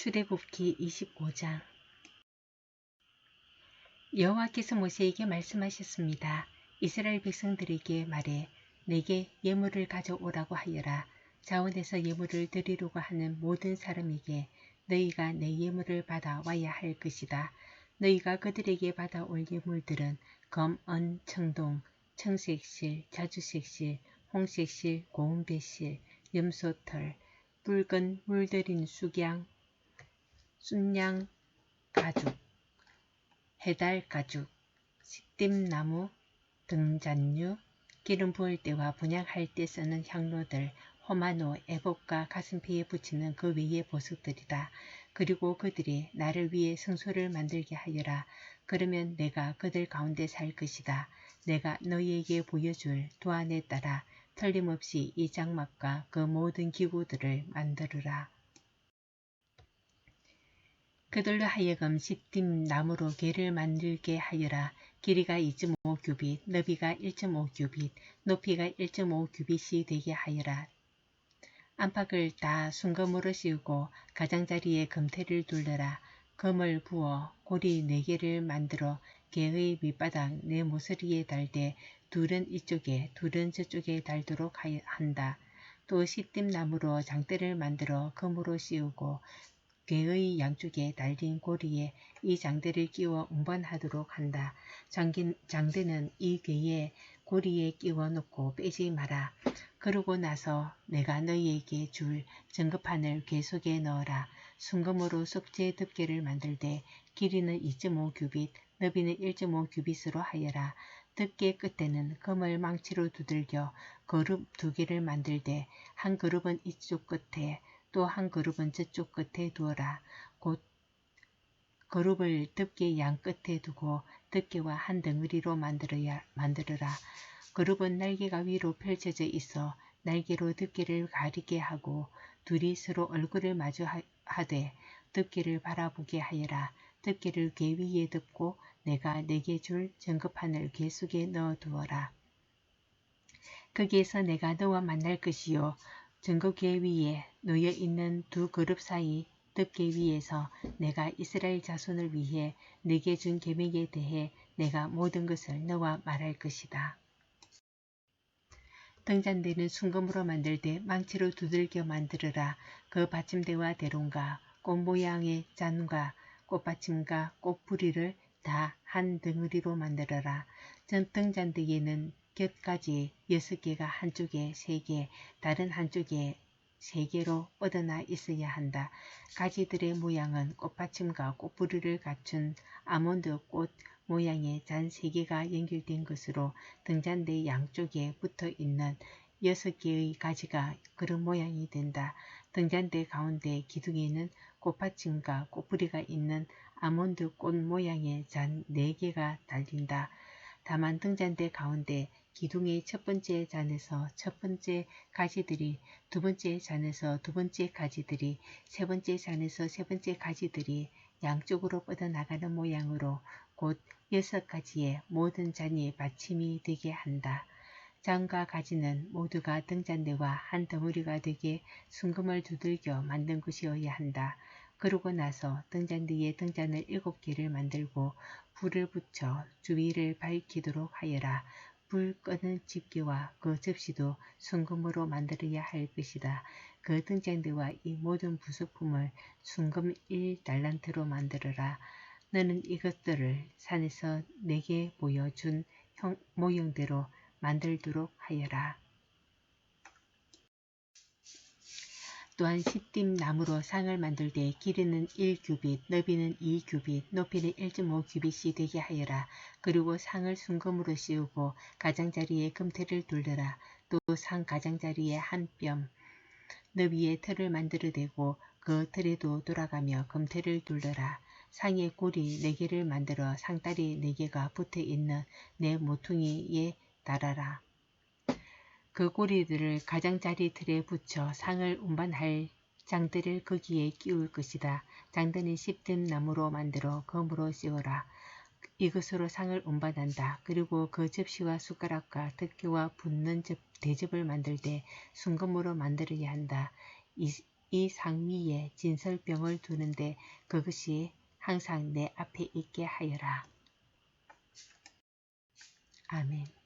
출애굽기 25장 여호와께서 모세에게 말씀하셨습니다. 이스라엘 백성들에게 말해 내게 예물을 가져오라고 하여라. 자원에서 예물을 드리려고 하는 모든 사람에게 너희가 내 예물을 받아 와야 할 것이다. 너희가 그들에게 받아올 예물들은 검, 은, 청동, 청색실, 자주색실, 홍색실, 고운배실, 염소털, 붉은 물들인 쑥양, 순양 가죽, 해달 가죽, 식dim나무, 등잔류, 기름 부을 때와 분양할 때 쓰는 향로들, 호마노, 애복과 가슴피에 붙이는 그 외의 보석들이다. 그리고 그들이 나를 위해 성소를 만들게 하여라. 그러면 내가 그들 가운데 살 것이다. 내가 너희에게 보여줄 도안에 따라 틀림없이 이 장막과 그 모든 기구들을 만들으라. 그들로 하여금 시딤 나무로 개를 만들게 하여라. 길이가 2.5규빗, 너비가 1.5규빗, 높이가 1.5규빗이 되게 하여라. 안팎을 다 순금으로 씌우고 가장자리에 금태를 둘러라. 금을 부어 고리 네 개를 만들어 개의 밑바닥 네 모서리에 달되 둘은 이쪽에 둘은 저쪽에 달도록 한다. 또 시딤나무로 장대를 만들어 금으로 씌우고 개의 양쪽에 달린 고리에 이 장대를 끼워 운반하도록 한다. 장긴, 장대는 이 괴에 고리에 끼워 놓고 빼지 마라. 그러고 나서 내가 너희에게 줄 정급판을 괴 속에 넣어라. 순금으로 속죄 덮개를 만들되 길이는 2.5 규빗, 너비는 1.5 규빗으로 하여라. 덮개 끝에는 금을 망치로 두들겨 그룹 두 개를 만들되 한 그룹은 이쪽 끝에 또 한 그룹은 저쪽 끝에 두어라. 곧 그룹을 덮개 양 끝에 두고 덮개와 한 덩어리로 만들어야, 만들어라. 그룹은 날개가 위로 펼쳐져 있어 날개로 덮개를 가리게 하고 둘이 서로 얼굴을 마주하되 덮개를 바라보게 하여라. 덮개를 개 위에 덮고 내가 내게 줄 정급판을 개 속에 넣어 두어라. 거기에서 내가 너와 만날 것이요 증거계 위에 놓여 있는 두 그룹 사이 덮개 위에서 내가 이스라엘 자손을 위해 내게 준 계명에 대해 내가 모든 것을 너와 말할 것이다. 등잔대는 순금으로 만들 때 망치로 두들겨 만들어라. 그 받침대와 대롱과 꽃 모양의 잔과 꽃받침과 꽃뿌리를 다 한 덩어리로 만들어라. 전 등잔대에는 곁까지 6개가 한쪽에 3개, 다른 한쪽에 3개로 뻗어나 있어야 한다. 가지들의 모양은 꽃받침과 꽃뿌리를 갖춘 아몬드 꽃 모양의 잔 3개가 연결된 것으로 등잔대 양쪽에 붙어 있는 6개의 가지가 그런 모양이 된다. 등잔대 가운데 기둥에는 꽃받침과 꽃뿌리가 있는 아몬드 꽃 모양의 잔 4개가 달린다. 다만 등잔대 가운데 기둥의 첫 번째 잔에서 첫 번째 가지들이 두 번째 잔에서 두 번째 가지들이 세 번째 잔에서 세 번째 가지들이 양쪽으로 뻗어나가는 모양으로 곧 여섯 가지의 모든 잔이 받침이 되게 한다. 잔과 가지는 모두가 등잔대와 한 덩어리가 되게 순금을 두들겨 만든 것이어야 한다. 그러고 나서 등잔대에 등잔을 일곱 개를 만들고 불을 붙여 주위를 밝히도록 하여라. 불 끄는 집게와 그 접시도 순금으로 만들어야 할 것이다. 그 등잔대와 이 모든 부속품을 순금 1달란트로 만들어라. 너는 이것들을 산에서 내게 보여준 형, 모형대로 만들도록 하여라. 또한 시딤 나무로 상을 만들 때 길이는 1규빗, 너비는 2규빗, 높이는 1.5규빗이 되게 하여라. 그리고 상을 순금으로 씌우고 가장자리에 금태를 둘러라. 또 상 가장자리에 한 뼘, 너비에 틀을 만들어 대고 그 틀에도 돌아가며 금태를 둘러라. 상의 꼬리 4개를 만들어 상다리 4개가 붙어 있는 내 모퉁이에 달아라. 그 고리들을 가장자리 틀에 붙여 상을 운반할 장대를 거기에 끼울 것이다. 장대는 씹든 나무로 만들어 검으로 씌워라. 이것으로 상을 운반한다. 그리고 그 접시와 숟가락과 덮개와 붓는 접, 대접을 만들 때 순금으로 만들어야 한다. 이, 이 상위에 진설병을 두는데 그것이 항상 내 앞에 있게 하여라. 아멘.